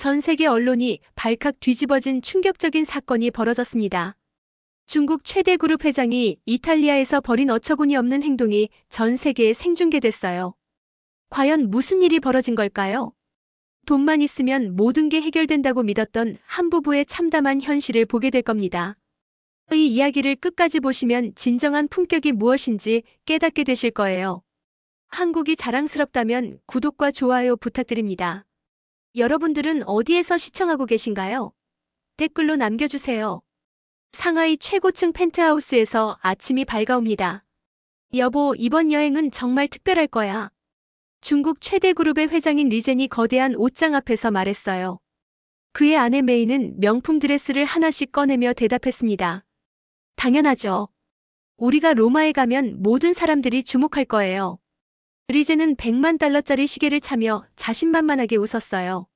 전 세계 언론이 발칵 뒤집어진 충격적인 사건이 벌어졌습니다. 중국 최대 그룹 회장이 이탈리아에서 벌인 어처구니 없는 행동이 전 세계에 생중계됐어요. 과연 무슨 일이 벌어진 걸까요? 돈만 있으면 모든 게 해결된다고 믿었던 한 부부의 참담한 현실을 보게 될 겁니다. 이 이야기를 끝까지 보시면 진정한 품격이 무엇인지 깨닫게 되실 거예요. 한국이 자랑스럽다면 구독과 좋아요 부탁드립니다. 여러분들은 어디에서 시청하고 계신가요? 댓글로 남겨주세요. 상하이 최고층 펜트하우스에서 아침이 밝아옵니다. 여보, 이번 여행은 정말 특별할 거야. 중국 최대 그룹의 회장인 리젠이 거대한 옷장 앞에서 말했어요. 그의 아내 메이는 명품 드레스를 하나씩 꺼내며 대답했습니다. 당연하죠. 우리가 로마에 가면 모든 사람들이 주목할 거예요. 리제는 100만 달러짜리 시계를 차며 자신만만하게 웃었어요.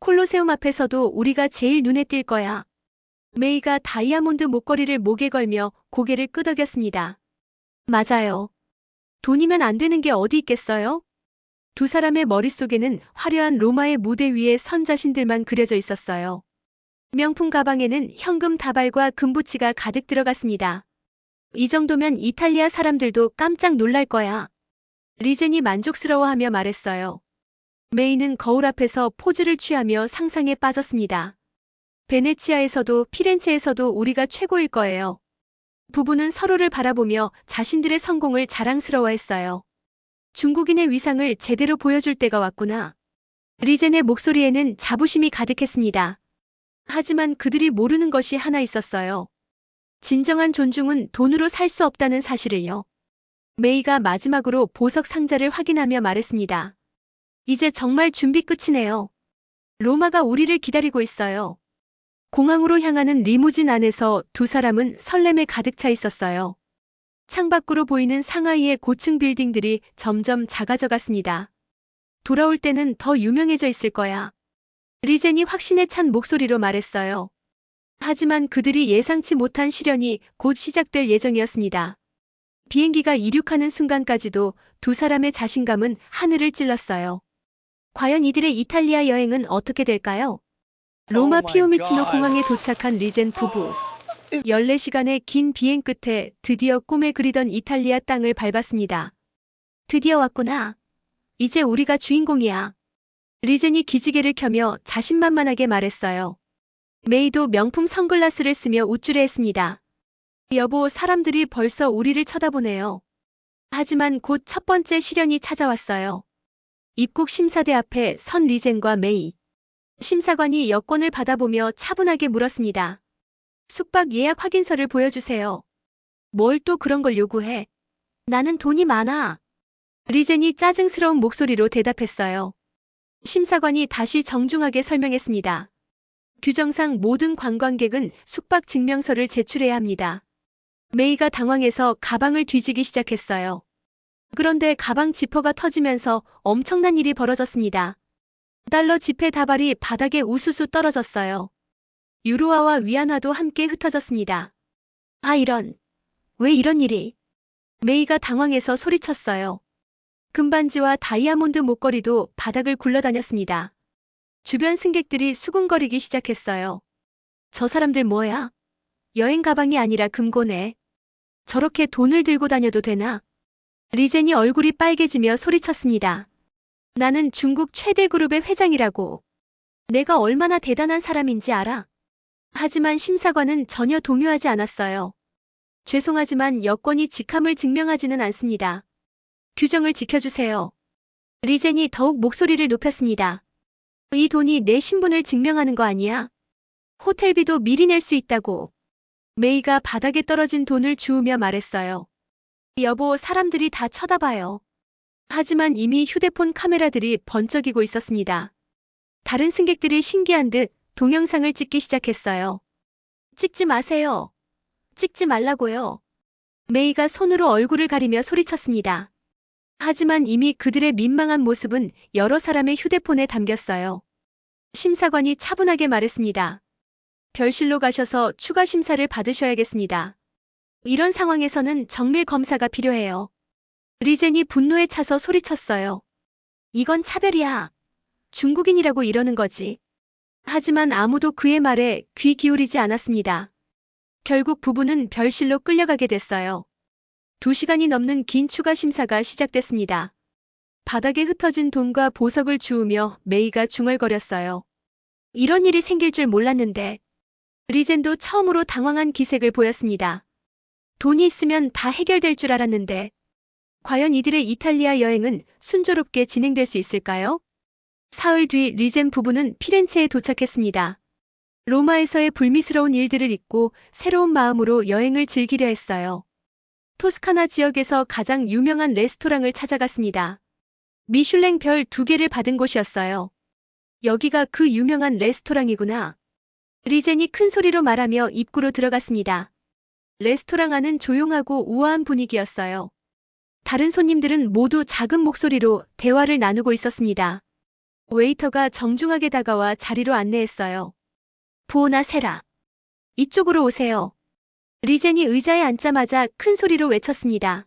콜로세움 앞에서도 우리가 제일 눈에 띌 거야. 메이가 다이아몬드 목걸이를 목에 걸며 고개를 끄덕였습니다. 맞아요. 돈이면 안 되는 게 어디 있겠어요? 두 사람의 머릿속에는 화려한 로마의 무대 위에 선 자신들만 그려져 있었어요. 명품 가방에는 현금 다발과 금부치가 가득 들어갔습니다. 이 정도면 이탈리아 사람들도 깜짝 놀랄 거야. 리젠이 만족스러워하며 말했어요. 메이는 거울 앞에서 포즈를 취하며 상상에 빠졌습니다. 베네치아에서도 피렌체에서도 우리가 최고일 거예요. 부부는 서로를 바라보며 자신들의 성공을 자랑스러워했어요. 중국인의 위상을 제대로 보여줄 때가 왔구나. 리젠의 목소리에는 자부심이 가득했습니다. 하지만 그들이 모르는 것이 하나 있었어요. 진정한 존중은 돈으로 살 수 없다는 사실을요. 메이가 마지막으로 보석 상자를 확인하며 말했습니다. 이제 정말 준비 끝이네요. 로마가 우리를 기다리고 있어요. 공항으로 향하는 리무진 안에서 두 사람은 설렘에 가득 차 있었어요. 창밖으로 보이는 상하이의 고층 빌딩들이 점점 작아져 갔습니다. 돌아올 때는 더 유명해져 있을 거야. 리젠이 확신에 찬 목소리로 말했어요. 하지만 그들이 예상치 못한 시련이 곧 시작될 예정이었습니다. 비행기가 이륙하는 순간까지도 두 사람의 자신감은 하늘을 찔렀어요. 과연 이들의 이탈리아 여행은 어떻게 될까요? 로마 Oh 피오미치노. 공항에 도착한 리젠 부부. 14시간의 긴 비행 끝에 드디어 꿈에 그리던 이탈리아 땅을 밟았습니다. 드디어 왔구나. 이제 우리가 주인공이야. 리젠이 기지개를 켜며 자신만만하게 말했어요. 메이도 명품 선글라스를 쓰며 우쭐해했습니다. 여보, 사람들이 벌써 우리를 쳐다보네요. 하지만 곧 첫 번째 시련이 찾아왔어요. 입국 심사대 앞에 선 리젠과 메이. 심사관이 여권을 받아보며 차분하게 물었습니다. 숙박 예약 확인서를 보여주세요. 뭘 또 그런 걸 요구해? 나는 돈이 많아. 리젠이 짜증스러운 목소리로 대답했어요. 심사관이 다시 정중하게 설명했습니다. 규정상 모든 관광객은 숙박 증명서를 제출해야 합니다. 메이가 당황해서 가방을 뒤지기 시작했어요. 그런데 가방 지퍼가 터지면서 엄청난 일이 벌어졌습니다. 달러 지폐 다발이 바닥에 우수수 떨어졌어요. 유로화와 위안화도 함께 흩어졌습니다. 아, 이런. 왜 이런 일이? 메이가 당황해서 소리쳤어요. 금반지와 다이아몬드 목걸이도 바닥을 굴러다녔습니다. 주변 승객들이 수군거리기 시작했어요. 저 사람들 뭐야? 여행 가방이 아니라 금고네. 저렇게 돈을 들고 다녀도 되나? 리젠이 얼굴이 빨개지며 소리쳤습니다. 나는 중국 최대 그룹의 회장이라고. 내가 얼마나 대단한 사람인지 알아? 하지만 심사관은 전혀 동요하지 않았어요. 죄송하지만 여권이 직함을 증명하지는 않습니다. 규정을 지켜주세요. 리젠이 더욱 목소리를 높였습니다. 이 돈이 내 신분을 증명하는 거 아니야? 호텔비도 미리 낼 수 있다고. 메이가 바닥에 떨어진 돈을 주우며 말했어요. 여보, 사람들이 다 쳐다봐요. 하지만 이미 휴대폰 카메라들이 번쩍이고 있었습니다. 다른 승객들이 신기한 듯 동영상을 찍기 시작했어요. 찍지 마세요. 찍지 말라고요. 메이가 손으로 얼굴을 가리며 소리쳤습니다. 하지만 이미 그들의 민망한 모습은 여러 사람의 휴대폰에 담겼어요. 심사관이 차분하게 말했습니다. 별실로 가셔서 추가 심사를 받으셔야겠습니다. 이런 상황에서는 정밀 검사가 필요해요. 리젠이 분노에 차서 소리쳤어요. 이건 차별이야. 중국인이라고 이러는 거지. 하지만 아무도 그의 말에 귀 기울이지 않았습니다. 결국 부부는 별실로 끌려가게 됐어요. 두 시간이 넘는 긴 추가 심사가 시작됐습니다. 바닥에 흩어진 돈과 보석을 주우며 메이가 중얼거렸어요. 이런 일이 생길 줄 몰랐는데. 리젠도 처음으로 당황한 기색을 보였습니다. 돈이 있으면 다 해결될 줄 알았는데. 과연 이들의 이탈리아 여행은 순조롭게 진행될 수 있을까요? 사흘 뒤 리젠 부부는 피렌체에 도착했습니다. 로마에서의 불미스러운 일들을 잊고 새로운 마음으로 여행을 즐기려 했어요. 토스카나 지역에서 가장 유명한 레스토랑을 찾아갔습니다. 미슐랭 별 두 개를 받은 곳이었어요. 여기가 그 유명한 레스토랑이구나. 리젠이 큰 소리로 말하며 입구로 들어갔습니다. 레스토랑 안은 조용하고 우아한 분위기였어요. 다른 손님들은 모두 작은 목소리로 대화를 나누고 있었습니다. 웨이터가 정중하게 다가와 자리로 안내했어요. 부오나 세라. 이쪽으로 오세요. 리젠이 의자에 앉자마자 큰 소리로 외쳤습니다.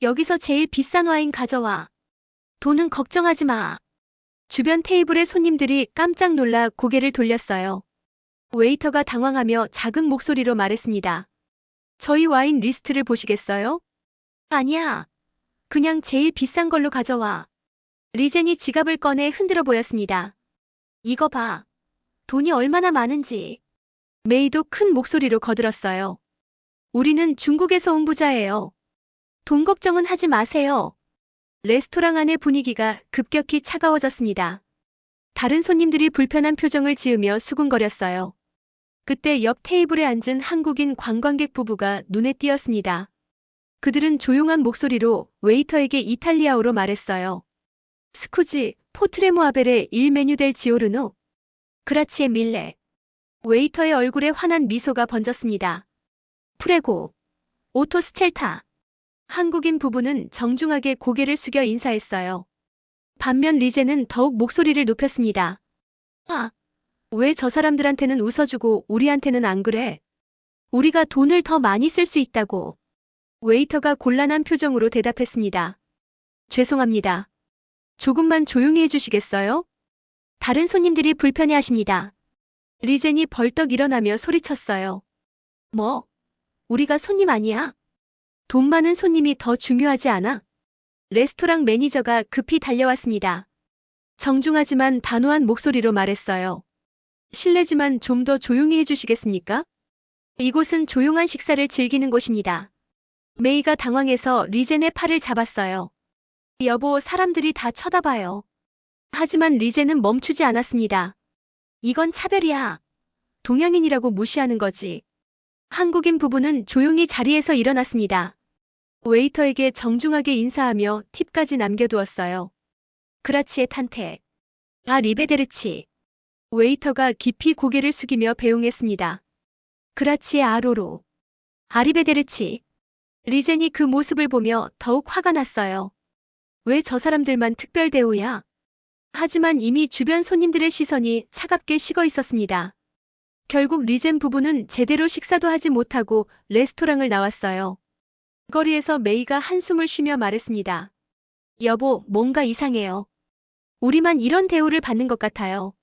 여기서 제일 비싼 와인 가져와. 돈은 걱정하지 마. 주변 테이블의 손님들이 깜짝 놀라 고개를 돌렸어요. 웨이터가 당황하며 작은 목소리로 말했습니다. 저희 와인 리스트를 보시겠어요? 아니야. 그냥 제일 비싼 걸로 가져와. 리젠이 지갑을 꺼내 흔들어 보였습니다. 이거 봐. 돈이 얼마나 많은지. 메이도 큰 목소리로 거들었어요. 우리는 중국에서 온 부자예요. 돈 걱정은 하지 마세요. 레스토랑 안의 분위기가 급격히 차가워졌습니다. 다른 손님들이 불편한 표정을 지으며 수군거렸어요. 그때 옆 테이블에 앉은 한국인 관광객 부부가 눈에 띄었습니다. 그들은 조용한 목소리로 웨이터에게 이탈리아어로 말했어요. 스쿠지, 포트레모 아벨의 일 메뉴 델 지오르노. 그라치에 밀레. 웨이터의 얼굴에 환한 미소가 번졌습니다. 프레고. 오토 스첼타. 한국인 부부는 정중하게 고개를 숙여 인사했어요. 반면 리제는 더욱 목소리를 높였습니다. 아, 왜 저 사람들한테는 웃어주고 우리한테는 안 그래? 우리가 돈을 더 많이 쓸 수 있다고. 웨이터가 곤란한 표정으로 대답했습니다. 죄송합니다. 조금만 조용히 해주시겠어요? 다른 손님들이 불편해 하십니다. 리젠이 벌떡 일어나며 소리쳤어요. 뭐? 우리가 손님 아니야? 돈 많은 손님이 더 중요하지 않아? 레스토랑 매니저가 급히 달려왔습니다. 정중하지만 단호한 목소리로 말했어요. 실례지만 좀 더 조용히 해주시겠습니까? 이곳은 조용한 식사를 즐기는 곳입니다. 메이가 당황해서 리젠의 팔을 잡았어요. 여보, 사람들이 다 쳐다봐요. 하지만 리젠은 멈추지 않았습니다. 이건 차별이야. 동양인이라고 무시하는 거지. 한국인 부부는 조용히 자리에서 일어났습니다. 웨이터에게 정중하게 인사하며 팁까지 남겨두었어요. 그라치에 탄테. 아 리베데르치. 웨이터가 깊이 고개를 숙이며 배웅했습니다. 그라치에 아로로. 아리베데르치. 리젠이 그 모습을 보며 더욱 화가 났어요. 왜 저 사람들만 특별 대우야? 하지만 이미 주변 손님들의 시선이 차갑게 식어 있었습니다. 결국 리젠 부부는 제대로 식사도 하지 못하고 레스토랑을 나왔어요. 거리에서 메이가 한숨을 쉬며 말했습니다. 여보, 뭔가 이상해요. 우리만 이런 대우를 받는 것 같아요.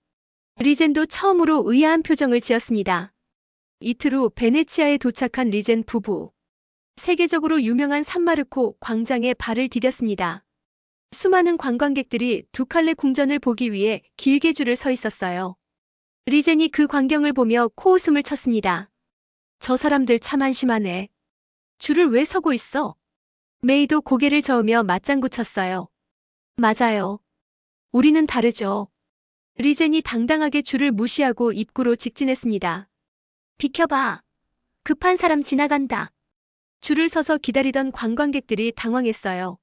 리젠도 처음으로 의아한 표정을 지었습니다. 이틀 후 베네치아에 도착한 리젠 부부. 세계적으로 유명한 산마르코 광장에 발을 디뎠습니다. 수많은 관광객들이 두 칼레 궁전을 보기 위해 길게 줄을 서 있었어요. 리젠이 그 광경을 보며 코웃음을 쳤습니다. 저 사람들 참 한심하네. 줄을 왜 서고 있어? 메이도 고개를 저으며 맞장구 쳤어요. 맞아요. 우리는 다르죠. 리젠이 당당하게 줄을 무시하고 입구로 직진했습니다. 비켜봐. 급한 사람 지나간다. 줄을 서서 기다리던 관광객들이 당황했어요.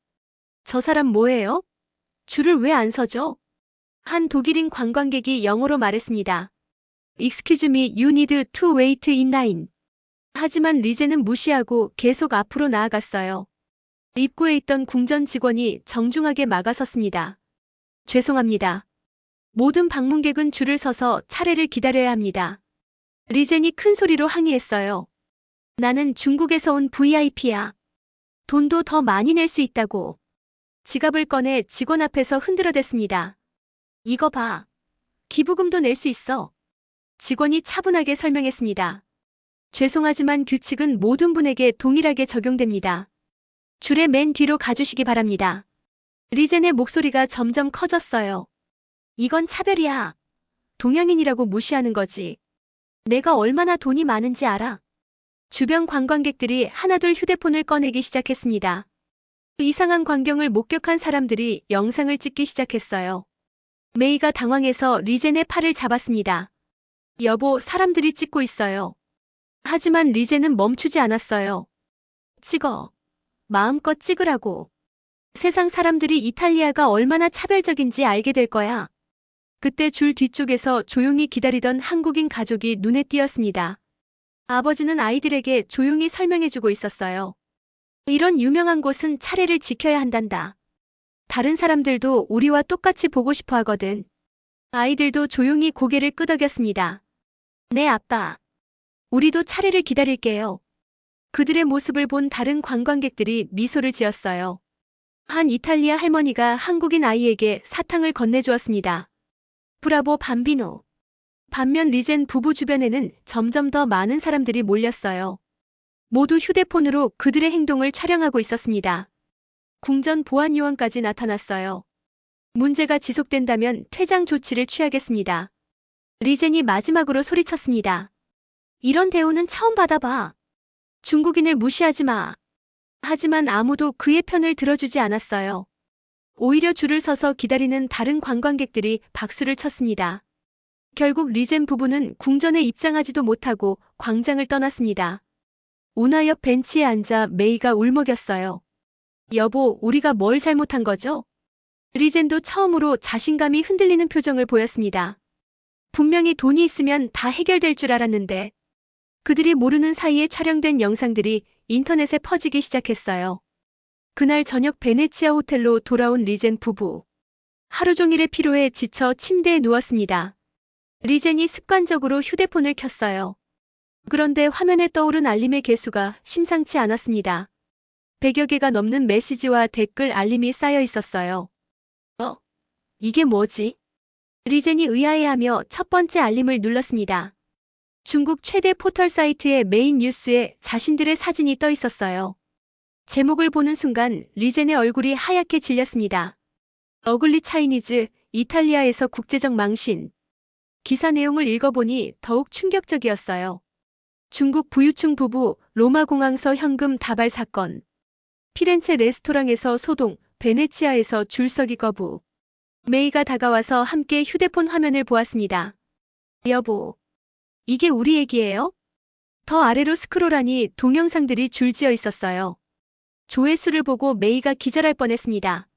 저 사람 뭐예요? 줄을 왜 안 서죠? 한 독일인 관광객이 영어로 말했습니다. Excuse me, you need to wait in line. 하지만 리제는 무시하고 계속 앞으로 나아갔어요. 입구에 있던 궁전 직원이 정중하게 막아섰습니다. 죄송합니다. 모든 방문객은 줄을 서서 차례를 기다려야 합니다. 리젠이 큰 소리로 항의했어요. 나는 중국에서 온 VIP야. 돈도 더 많이 낼 수 있다고. 지갑을 꺼내 직원 앞에서 흔들어댔습니다. 이거 봐. 기부금도 낼 수 있어. 직원이 차분하게 설명했습니다. 죄송하지만 규칙은 모든 분에게 동일하게 적용됩니다. 줄의 맨 뒤로 가주시기 바랍니다. 리젠의 목소리가 점점 커졌어요. 이건 차별이야. 동양인이라고 무시하는 거지. 내가 얼마나 돈이 많은지 알아. 주변 관광객들이 하나둘 휴대폰을 꺼내기 시작했습니다. 이상한 광경을 목격한 사람들이 영상을 찍기 시작했어요. 메이가 당황해서 리젠의 팔을 잡았습니다. 여보, 사람들이 찍고 있어요. 하지만 리젠은 멈추지 않았어요. 찍어. 마음껏 찍으라고. 세상 사람들이 이탈리아가 얼마나 차별적인지 알게 될 거야. 그때 줄 뒤쪽에서 조용히 기다리던 한국인 가족이 눈에 띄었습니다. 아버지는 아이들에게 조용히 설명해주고 있었어요. 이런 유명한 곳은 차례를 지켜야 한단다. 다른 사람들도 우리와 똑같이 보고 싶어 하거든. 아이들도 조용히 고개를 끄덕였습니다. 네, 아빠. 우리도 차례를 기다릴게요. 그들의 모습을 본 다른 관광객들이 미소를 지었어요. 한 이탈리아 할머니가 한국인 아이에게 사탕을 건네주었습니다. 브라보 밤비노. 반면 리젠 부부 주변에는 점점 더 많은 사람들이 몰렸어요. 모두 휴대폰으로 그들의 행동을 촬영하고 있었습니다. 궁전 보안 요원까지 나타났어요. 문제가 지속된다면 퇴장 조치를 취하겠습니다. 리젠이 마지막으로 소리쳤습니다. 이런 대우는 처음 받아봐. 중국인을 무시하지 마. 하지만 아무도 그의 편을 들어주지 않았어요. 오히려 줄을 서서 기다리는 다른 관광객들이 박수를 쳤습니다. 결국 리젠 부부는 궁전에 입장하지도 못하고 광장을 떠났습니다. 운하 옆 벤치에 앉아 메이가 울먹였어요. 여보, 우리가 뭘 잘못한 거죠? 리젠도 처음으로 자신감이 흔들리는 표정을 보였습니다. 분명히 돈이 있으면 다 해결될 줄 알았는데 그들이 모르는 사이에 촬영된 영상들이 인터넷에 퍼지기 시작했어요. 그날 저녁 베네치아 호텔로 돌아온 리젠 부부. 하루 종일의 피로에 지쳐 침대에 누웠습니다. 리젠이 습관적으로 휴대폰을 켰어요. 그런데 화면에 떠오른 알림의 개수가 심상치 않았습니다. 100여 개가 넘는 메시지와 댓글 알림이 쌓여 있었어요. 어? 이게 뭐지? 리젠이 의아해하며 첫 번째 알림을 눌렀습니다. 중국 최대 포털 사이트의 메인 뉴스에 자신들의 사진이 떠 있었어요. 제목을 보는 순간 리젠의 얼굴이 하얗게 질렸습니다. 어글리 차이니즈, 이탈리아에서 국제적 망신. 기사 내용을 읽어보니 더욱 충격적이었어요. 중국 부유층 부부 로마 공항서 현금 다발 사건. 피렌체 레스토랑에서 소동, 베네치아에서 줄서기 거부. 메이가 다가와서 함께 휴대폰 화면을 보았습니다. 여보, 이게 우리 얘기예요? 더 아래로 스크롤하니 동영상들이 줄지어 있었어요. 조회수를 보고 메이가 기절할 뻔했습니다.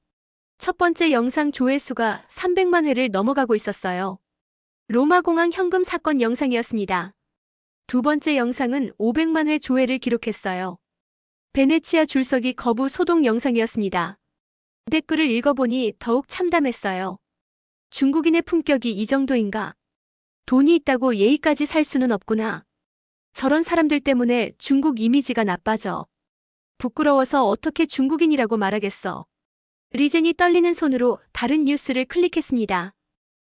첫 번째 영상 조회수가 300만 회를 넘어가고 있었어요. 로마공항 현금 사건 영상이었습니다. 두 번째 영상은 500만 회 조회를 기록했어요. 베네치아 줄서기 거부 소동 영상이었습니다. 댓글을 읽어보니 더욱 참담했어요. 중국인의 품격이 이 정도인가? 돈이 있다고 예의까지 살 수는 없구나. 저런 사람들 때문에 중국 이미지가 나빠져. 부끄러워서 어떻게 중국인이라고 말하겠어. 리젠이 떨리는 손으로 다른 뉴스를 클릭했습니다.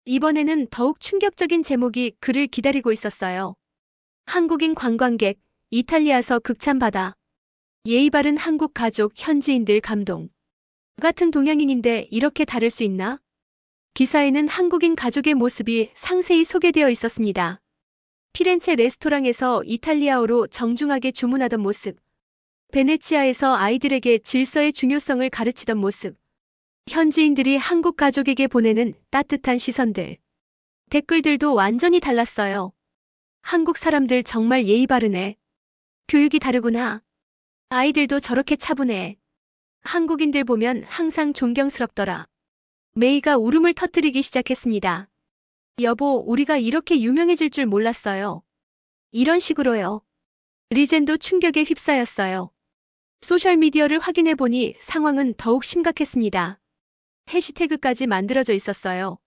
이번에는 더욱 충격적인 제목이 그를 기다리고 있었어요. 한국인 관광객, 이탈리아서 극찬받아. 예의 바른 한국 가족, 현지인들 감동. 같은 동양인인데 이렇게 다를 수 있나? 기사에는 한국인 가족의 모습이 상세히 소개되어 있었습니다. 피렌체 레스토랑에서 이탈리아어로 정중하게 주문하던 모습. 베네치아에서 아이들에게 질서의 중요성을 가르치던 모습. 현지인들이 한국 가족에게 보내는 따뜻한 시선들. 댓글들도 완전히 달랐어요. 한국 사람들 정말 예의 바르네. 교육이 다르구나. 아이들도 저렇게 차분해. 한국인들 보면 항상 존경스럽더라. 메이가 울음을 터뜨리기 시작했습니다. 여보, 우리가 이렇게 유명해질 줄 몰랐어요. 이런 식으로요. 리젠도 충격에 휩싸였어요. 소셜미디어를 확인해보니 상황은 더욱 심각했습니다. 해시태그까지 만들어져 있었어요.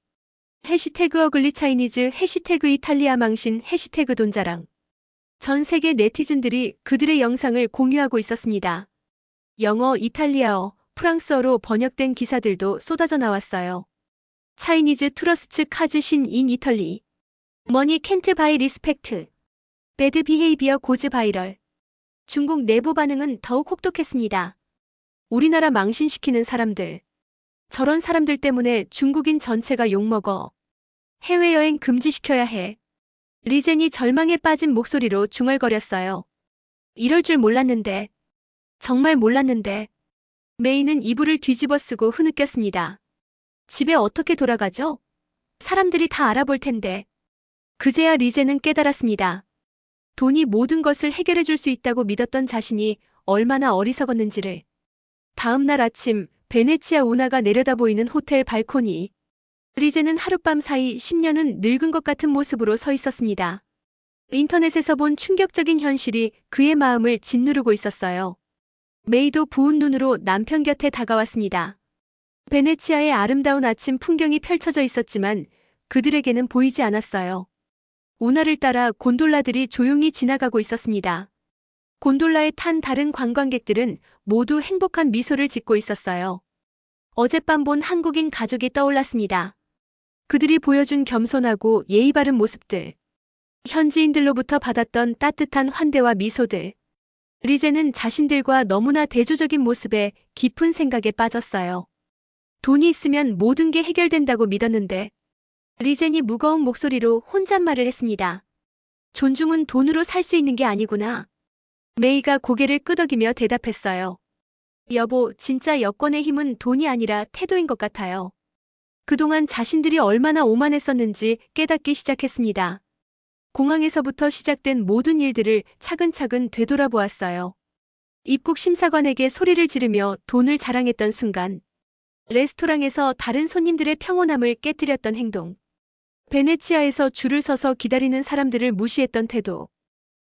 해시태그 어글리 차이니즈, 해시태그 이탈리아 망신, 해시태그 돈자랑. 전 세계 네티즌들이 그들의 영상을 공유하고 있었습니다. 영어, 이탈리아어, 프랑스어로 번역된 기사들도 쏟아져 나왔어요. 차이니즈 트러스트 카즈 신 인 이털리. 머니 캔트 바이 리스펙트. 배드 비헤이비어 고즈 바이럴. 중국 내부 반응은 더욱 혹독했습니다. 우리나라 망신시키는 사람들. 저런 사람들 때문에 중국인 전체가 욕먹어. 해외여행 금지시켜야 해. 리젠이 절망에 빠진 목소리로 중얼거렸어요. 이럴 줄 몰랐는데. 정말 몰랐는데. 메이는 이불을 뒤집어 쓰고 흐느꼈습니다. 집에 어떻게 돌아가죠? 사람들이 다 알아볼 텐데. 그제야 리제는 깨달았습니다. 돈이 모든 것을 해결해 줄 수 있다고 믿었던 자신이 얼마나 어리석었는지를. 다음 날 아침 베네치아 운하가 내려다 보이는 호텔 발코니. 리제는 하룻밤 사이 10년은 늙은 것 같은 모습으로 서 있었습니다. 인터넷에서 본 충격적인 현실이 그의 마음을 짓누르고 있었어요. 메이도 부은 눈으로 남편 곁에 다가왔습니다. 베네치아의 아름다운 아침 풍경이 펼쳐져 있었지만 그들에게는 보이지 않았어요. 운하를 따라 곤돌라들이 조용히 지나가고 있었습니다. 곤돌라에 탄 다른 관광객들은 모두 행복한 미소를 짓고 있었어요. 어젯밤 본 한국인 가족이 떠올랐습니다. 그들이 보여준 겸손하고 예의 바른 모습들. 현지인들로부터 받았던 따뜻한 환대와 미소들. 리제는 자신들과 너무나 대조적인 모습에 깊은 생각에 빠졌어요. 돈이 있으면 모든 게 해결된다고 믿었는데 리젠이 무거운 목소리로 혼잣말을 했습니다. 존중은 돈으로 살 수 있는 게 아니구나. 메이가 고개를 끄덕이며 대답했어요. 여보, 진짜 여권의 힘은 돈이 아니라 태도인 것 같아요. 그동안 자신들이 얼마나 오만했었는지 깨닫기 시작했습니다. 공항에서부터 시작된 모든 일들을 차근차근 되돌아보았어요. 입국 심사관에게 소리를 지르며 돈을 자랑했던 순간, 레스토랑에서 다른 손님들의 평온함을 깨뜨렸던 행동, 베네치아에서 줄을 서서 기다리는 사람들을 무시했던 태도,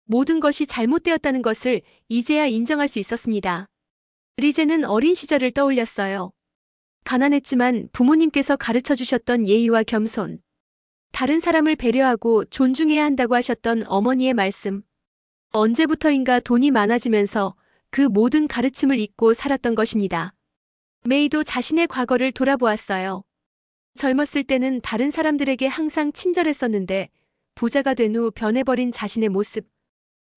모든 것이 잘못되었다는 것을 이제야 인정할 수 있었습니다. 리제는 어린 시절을 떠올렸어요. 가난했지만 부모님께서 가르쳐 주셨던 예의와 겸손, 다른 사람을 배려하고 존중해야 한다고 하셨던 어머니의 말씀. 언제부터인가 돈이 많아지면서 그 모든 가르침을 잊고 살았던 것입니다. 메이도 자신의 과거를 돌아보았어요. 젊었을 때는 다른 사람들에게 항상 친절했었는데 부자가 된 후 변해버린 자신의 모습.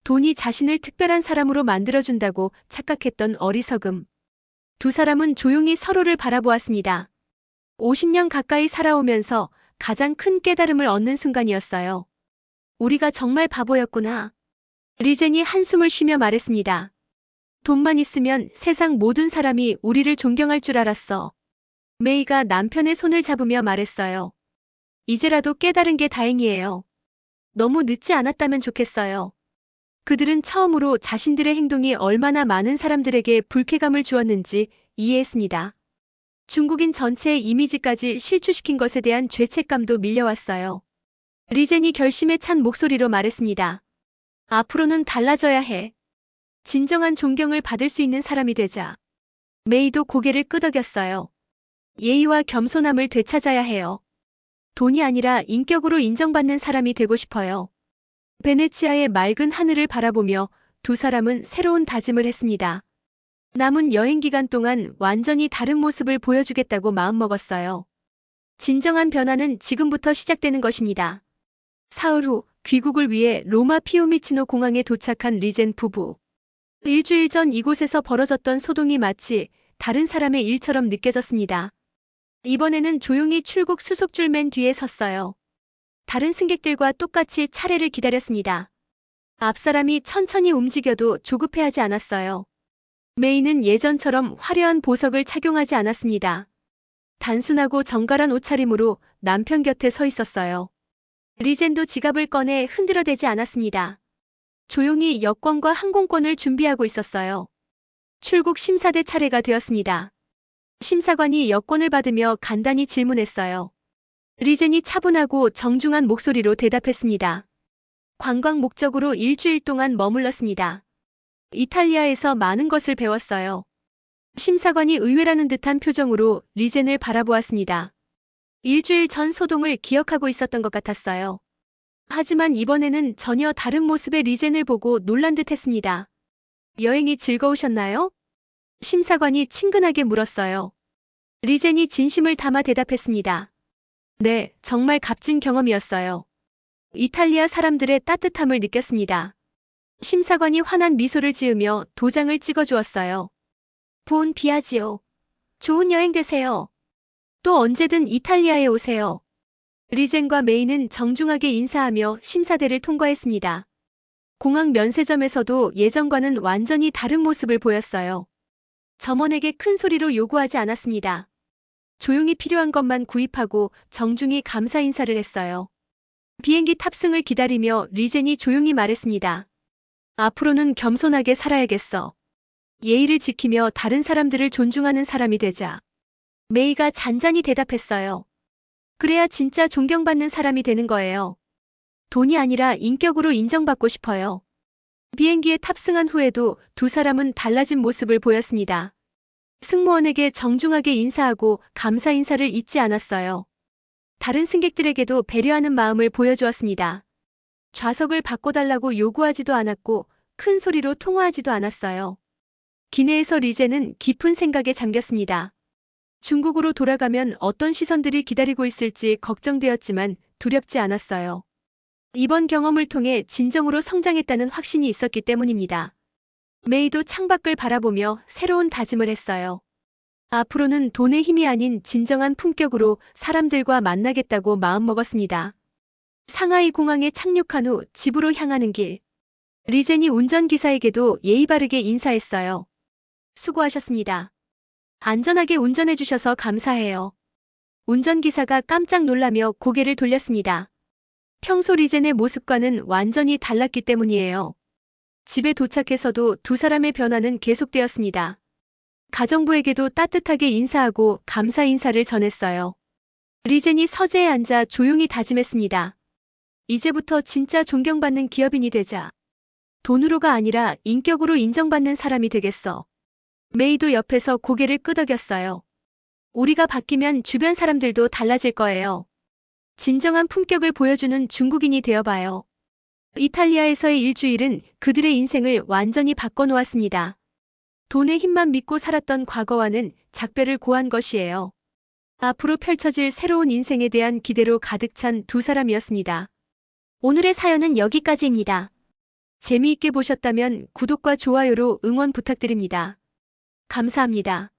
돈이 자신을 특별한 사람으로 만들어준다고 착각했던 어리석음. 두 사람은 조용히 서로를 바라보았습니다. 50년 가까이 살아오면서 가장 큰 깨달음을 얻는 순간이었어요. 우리가 정말 바보였구나. 리젠이 한숨을 쉬며 말했습니다. 돈만 있으면 세상 모든 사람이 우리를 존경할 줄 알았어. 메이가 남편의 손을 잡으며 말했어요. 이제라도 깨달은 게 다행이에요. 너무 늦지 않았다면 좋겠어요. 그들은 처음으로 자신들의 행동이 얼마나 많은 사람들에게 불쾌감을 주었는지 이해했습니다. 중국인 전체의 이미지까지 실추시킨 것에 대한 죄책감도 밀려왔어요. 리젠이 결심에 찬 목소리로 말했습니다. 앞으로는 달라져야 해. 진정한 존경을 받을 수 있는 사람이 되자. 메이도 고개를 끄덕였어요. 예의와 겸손함을 되찾아야 해요. 돈이 아니라 인격으로 인정받는 사람이 되고 싶어요. 베네치아의 맑은 하늘을 바라보며 두 사람은 새로운 다짐을 했습니다. 남은 여행 기간 동안 완전히 다른 모습을 보여주겠다고 마음먹었어요. 진정한 변화는 지금부터 시작되는 것입니다. 사흘 후 귀국을 위해 로마 피우미치노 공항에 도착한 리젠 부부. 일주일 전 이곳에서 벌어졌던 소동이 마치 다른 사람의 일처럼 느껴졌습니다. 이번에는 조용히 출국 수속줄 맨 뒤에 섰어요. 다른 승객들과 똑같이 차례를 기다렸습니다. 앞사람이 천천히 움직여도 조급해하지 않았어요. 메이는 예전처럼 화려한 보석을 착용하지 않았습니다. 단순하고 정갈한 옷차림으로 남편 곁에 서 있었어요. 리젠도 지갑을 꺼내 흔들어대지 않았습니다. 조용히 여권과 항공권을 준비하고 있었어요. 출국 심사대 차례가 되었습니다. 심사관이 여권을 받으며 간단히 질문했어요. 리젠이 차분하고 정중한 목소리로 대답했습니다. 관광 목적으로 일주일 동안 머물렀습니다. 이탈리아에서 많은 것을 배웠어요. 심사관이 의외라는 듯한 표정으로 리젠을 바라보았습니다. 일주일 전 소동을 기억하고 있었던 것 같았어요. 하지만 이번에는 전혀 다른 모습의 리젠을 보고 놀란 듯 했습니다. 여행이 즐거우셨나요? 심사관이 친근하게 물었어요. 리젠이 진심을 담아 대답했습니다. 네, 정말 값진 경험이었어요. 이탈리아 사람들의 따뜻함을 느꼈습니다. 심사관이 환한 미소를 지으며 도장을 찍어주었어요. 본 비아지오. 좋은 여행 되세요. 또 언제든 이탈리아에 오세요. 리젠과 메이는 정중하게 인사하며 심사대를 통과했습니다. 공항 면세점에서도 예전과는 완전히 다른 모습을 보였어요. 점원에게 큰 소리로 요구하지 않았습니다. 조용히 필요한 것만 구입하고 정중히 감사 인사를 했어요. 비행기 탑승을 기다리며 리젠이 조용히 말했습니다. 앞으로는 겸손하게 살아야겠어. 예의를 지키며 다른 사람들을 존중하는 사람이 되자. 메이가 잔잔히 대답했어요. 그래야 진짜 존경받는 사람이 되는 거예요. 돈이 아니라 인격으로 인정받고 싶어요. 비행기에 탑승한 후에도 두 사람은 달라진 모습을 보였습니다. 승무원에게 정중하게 인사하고 감사 인사를 잊지 않았어요. 다른 승객들에게도 배려하는 마음을 보여주었습니다. 좌석을 바꿔달라고 요구하지도 않았고 큰 소리로 통화하지도 않았어요. 기내에서 리제는 깊은 생각에 잠겼습니다. 중국으로 돌아가면 어떤 시선들이 기다리고 있을지 걱정되었지만 두렵지 않았어요. 이번 경험을 통해 진정으로 성장했다는 확신이 있었기 때문입니다. 메이도 창밖을 바라보며 새로운 다짐을 했어요. 앞으로는 돈의 힘이 아닌 진정한 품격으로 사람들과 만나겠다고 마음먹었습니다. 상하이 공항에 착륙한 후 집으로 향하는 길. 리젠이 운전기사에게도 예의 바르게 인사했어요. 수고하셨습니다. 안전하게 운전해주셔서 감사해요. 운전기사가 깜짝 놀라며 고개를 돌렸습니다. 평소 리젠의 모습과는 완전히 달랐기 때문이에요. 집에 도착해서도 두 사람의 변화는 계속되었습니다. 가정부에게도 따뜻하게 인사하고 감사 인사를 전했어요. 리젠이 서재에 앉아 조용히 다짐했습니다. 이제부터 진짜 존경받는 기업인이 되자. 돈으로가 아니라 인격으로 인정받는 사람이 되겠어. 메이도 옆에서 고개를 끄덕였어요. 우리가 바뀌면 주변 사람들도 달라질 거예요. 진정한 품격을 보여주는 중국인이 되어봐요. 이탈리아에서의 일주일은 그들의 인생을 완전히 바꿔놓았습니다. 돈의 힘만 믿고 살았던 과거와는 작별을 고한 것이에요. 앞으로 펼쳐질 새로운 인생에 대한 기대로 가득 찬 두 사람이었습니다. 오늘의 사연은 여기까지입니다. 재미있게 보셨다면 구독과 좋아요로 응원 부탁드립니다. 감사합니다.